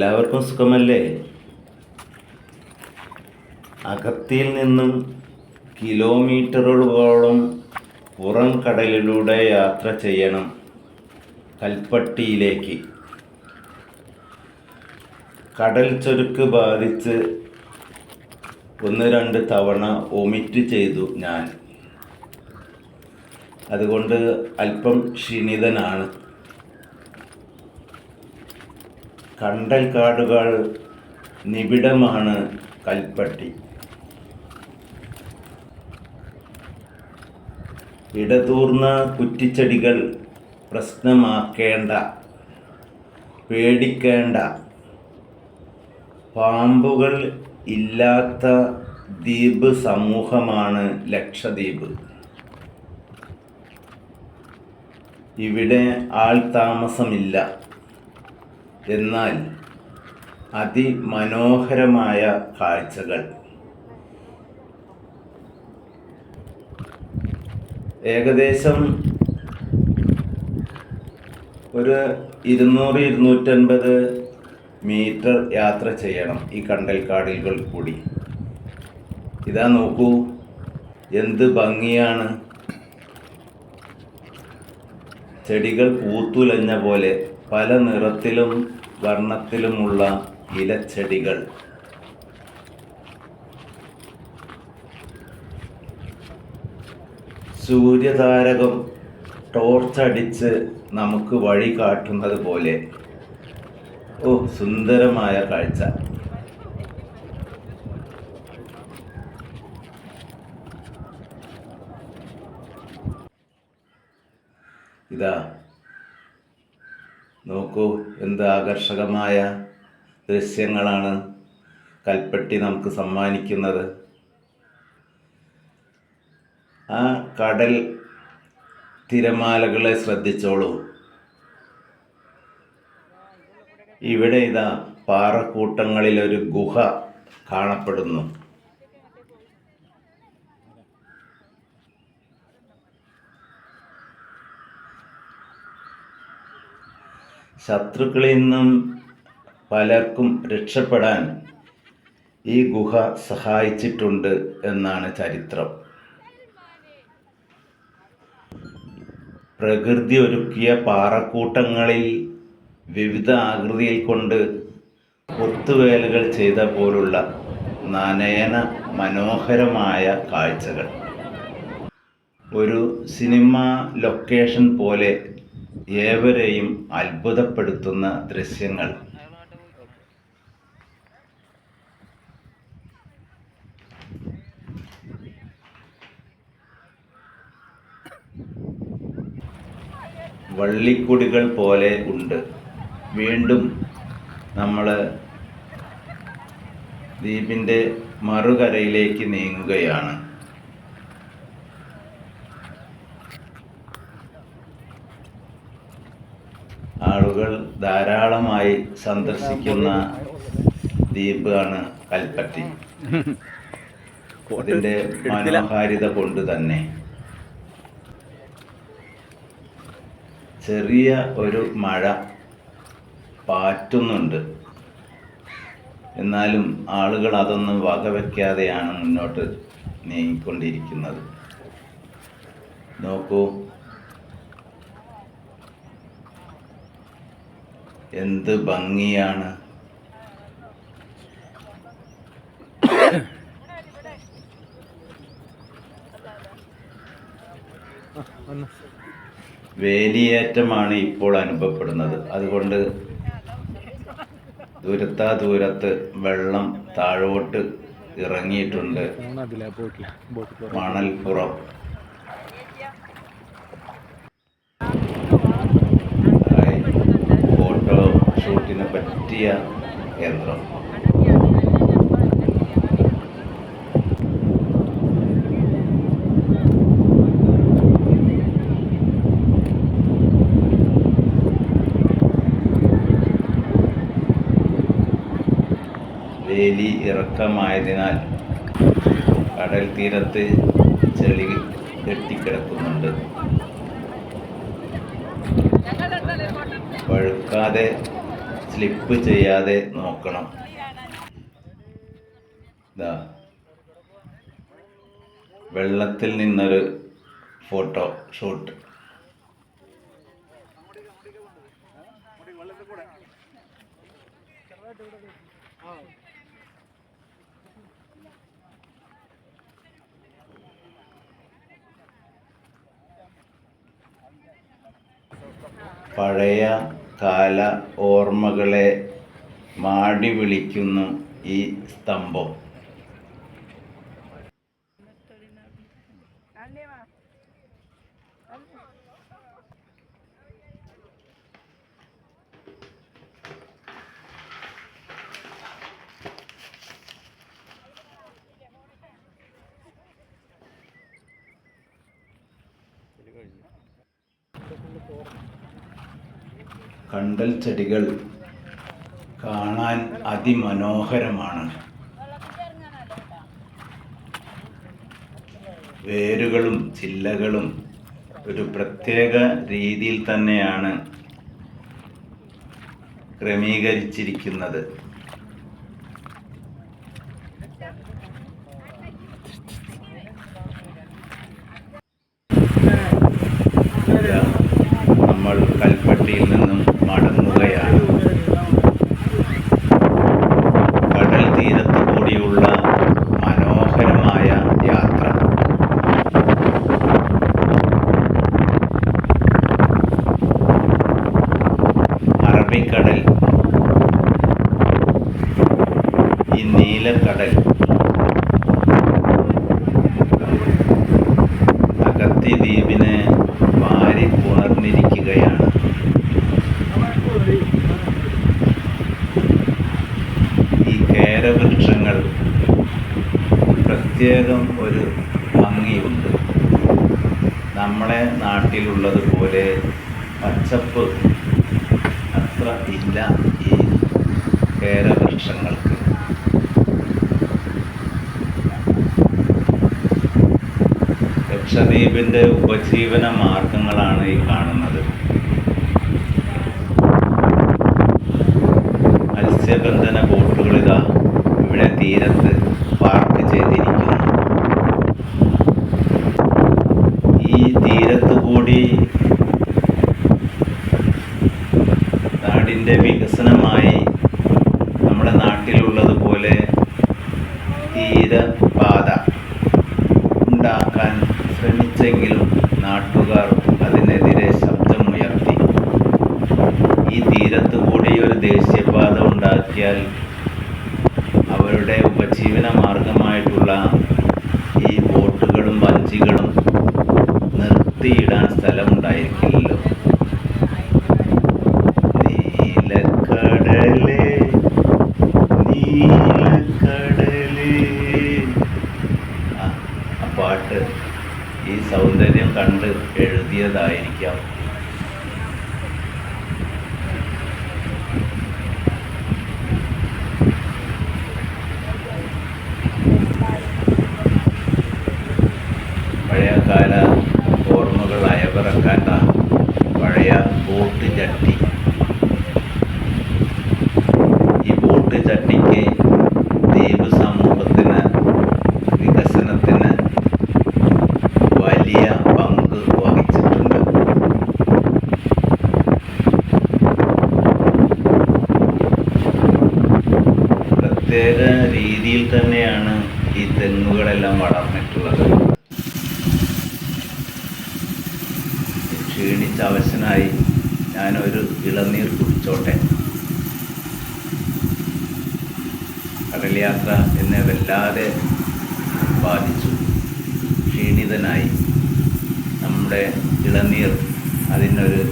എല്ലാവർക്കും സുഖമല്ലേ? അകത്തിയിൽ നിന്നും കിലോമീറ്ററുകളോളം പുറം കടലിലൂടെ യാത്ര ചെയ്യണം കൽപ്പട്ടിയിലേക്ക്. കടൽ ചൊരുക്ക് ബാധിച്ച് ഒന്ന് രണ്ട് തവണ ഒമിറ്റ് ചെയ്തു ഞാൻ. അതുകൊണ്ട് അല്പം ക്ഷീണിതനാണ്. കണ്ടൽ കാടുകൾ നിബിഡമാണ് കൽപ്പട്ടി. ഇടതൂർന്ന കുറ്റിച്ചെടികൾ പ്രശ്നമാക്കേണ്ട പേടിക്കേണ്ട. പാമ്പുകൾ ഇല്ലാത്ത ദ്വീപ് സമൂഹമാണ് ലക്ഷദ്വീപ്. ഇവിടെ ആൾ താമസമില്ല. എന്നാൽ അതിമനോഹരമായ കാഴ്ചകൾ. ഏകദേശം ഒരു ഇരുന്നൂറ് ഇരുന്നൂറ്റൻപത് മീറ്റർ യാത്ര ചെയ്യണം ഈ കണ്ടൽക്കാടുകൾ കൂടി. ഇതാ നോക്കൂ എന്ത് ഭംഗിയാണ്. ചെടികൾ പൂത്തുലഞ്ഞ പോലെ പല നിറത്തിലും വർണത്തിലുമുള്ള ഇലച്ചെടികൾ. സൂര്യതാരകം ടോർച്ചടിച്ച് നമുക്ക് വഴി കാട്ടുന്നത് പോലെ. ഓ സുന്ദരമായ കാഴ്ച. ഇതാ നോക്കൂ എന്ത് ആകർഷകമായ ദൃശ്യങ്ങളാണ് കൽപ്പട്ടി നമുക്ക് സമ്മാനിക്കുന്നത്. ആ കടൽ തിരമാലകളെ ശ്രദ്ധിച്ചോളൂ. ഇവിടെ ഇതാ പാറക്കൂട്ടങ്ങളിലൊരു ഗുഹ കാണപ്പെടുന്നു. ശത്രുക്കളിൽ നിന്നും പലർക്കും രക്ഷപ്പെടാൻ ഈ ഗുഹ സഹായിച്ചിട്ടുണ്ട് എന്നാണ് ചരിത്രം. പ്രകൃതി ഒരുക്കിയ പാറക്കൂട്ടങ്ങളിൽ വിവിധ ആകൃതിയിൽ കൊണ്ട് കൊത്തുവേലകൾ ചെയ്ത പോലുള്ള നനയന മനോഹരമായ കാഴ്ചകൾ. ഒരു സിനിമ ലൊക്കേഷൻ പോലെ ഏവരെയും അത്ഭുതപ്പെടുത്തുന്ന ദൃശ്യങ്ങൾ. വള്ളിക്കുടികൾ പോലെ ഉണ്ട്. വീണ്ടും നമ്മൾ ദ്വീപിന്റെ മറുകരയിലേക്ക് നീങ്ങുകയാണ്. ആളുകൾ ധാരാളമായി സന്ദർശിക്കുന്ന ദ്വീപാണ് കൽപ്പറ്റി. അതിന്റെ മനോഹാരിത കൊണ്ട് തന്നെ. ചെറിയ ഒരു മഴ പാറ്റുന്നുണ്ട്. എന്നാലും ആളുകൾ അതൊന്നും വകവെക്കാതെയാണ് മുന്നോട്ട് നീങ്ങിക്കൊണ്ടിരിക്കുന്നത്. നോക്കൂ എന്ത് ഭംഗിയാണ്. വേലിയേറ്റമാണ് ഇപ്പോൾ അനുഭവപ്പെടുന്നത്. അതുകൊണ്ട് ദൂരത്താ ദൂരത്ത് വെള്ളം താഴോട്ട് ഇറങ്ങിയിട്ടുണ്ട്. മണൽപ്പുറം. പറ്റിയ യന്ത്രം. വേലി ഇറക്കമായതിനാൽ കടൽ തീരത്ത് ചെളി കെട്ടിക്കിടക്കുന്നുണ്ട്. പഴുക്കാതെ സ്ലിപ്പ് ചെയ്യാതെ നോക്കണം. ഇതാ വെള്ളത്തിൽ നിന്നൊരു ഫോട്ടോ ഷൂട്ട്. പഴയ കാല ഓർമ്മകളെ മാടി വിളിക്കുന്നു ഈ സ്തംഭം. കണ്ടൽ ചെടികൾ കാണാൻ അതിമനോഹരമാണ്. വേരുകളും ചില്ലകളും ഒരു പ്രത്യേക രീതിയിൽ തന്നെയാണ് ക്രമീകരിച്ചിരിക്കുന്നത് ഇതാ, നമ്മൾ കൽപ്പട്ടിയിൽ നിന്നും മടങ്ങുകയാണ്. കടൽ തീരത്ത് കൂടിയുള്ള മനോഹരമായ യാത്ര. അറബിക്കടൽ. ഈ നീലക്കടൽ ഈ കേരവൃക്ഷങ്ങൾ പ്രത്യേകം ഒരു ഭംഗിയുണ്ട്. നമ്മളെ നാട്ടിലുള്ളതുപോലെ പച്ചപ്പ് അത്ര ഇല്ല ഈ കേരവൃക്ഷങ്ങൾക്ക്. ലക്ഷദ്വീപിന്റെ ഉപജീവന മാർഗങ്ങളാണ് ഈ കാണുന്നത്. മത്സ്യബന്ധന തീരത്ത് പാർക്ക് ചെയ്തിരിക്കുന്നു. ഈ തീരത്ത് കൂടി നാടിന്റെ വികസനമായി നമ്മുടെ നാട്ടിലുള്ളതുപോലെ തീരപാത ഉണ്ടാക്കാൻ ശ്രമിച്ചെങ്കിലും നാട്ടുകാർ അതിനെതിരെ ശബ്ദമുയർത്തി. ഈ തീരത്ത് കൂടി ഒരു ദേശീയപാത ഉണ്ടാക്കിയാൽ ഉപജീവന മാർഗമായിട്ടുള്ള ഈ ബോട്ടുകളും വഞ്ചികളും നിർത്തിയിടാൻ സ്ഥലമുണ്ടായിരിക്കില്ലല്ലോ. നീലക്കടലേ ആ പാട്ട് ഈ സൗന്ദര്യം കണ്ട് എഴുതിയതായിരിക്കാം. അയവിറക്കാത്ത പഴയ ബോട്ട് ചട്ടി ഈ ബോട്ട് ചട്ടിക്ക് ദ്വീപ് സമൂഹത്തിന് വികസനത്തിന് വലിയ പങ്ക് വഹിച്ചിട്ടുണ്ട്. പ്രത്യേക രീതിയിൽ തന്നെയാണ് ഈ തെങ്ങുകളെല്ലാം വളർന്നിട്ടുള്ളത് ക്ഷീണിച്ച അവശനായി ഞാനൊരു ഇളനീർ കുടിച്ചോട്ടെ. കടൽ യാത്ര എന്നെ വല്ലാതെ ബാധിച്ചു. ക്ഷീണിതനായി. നമ്മുടെ ഇളനീർ അതിനൊരു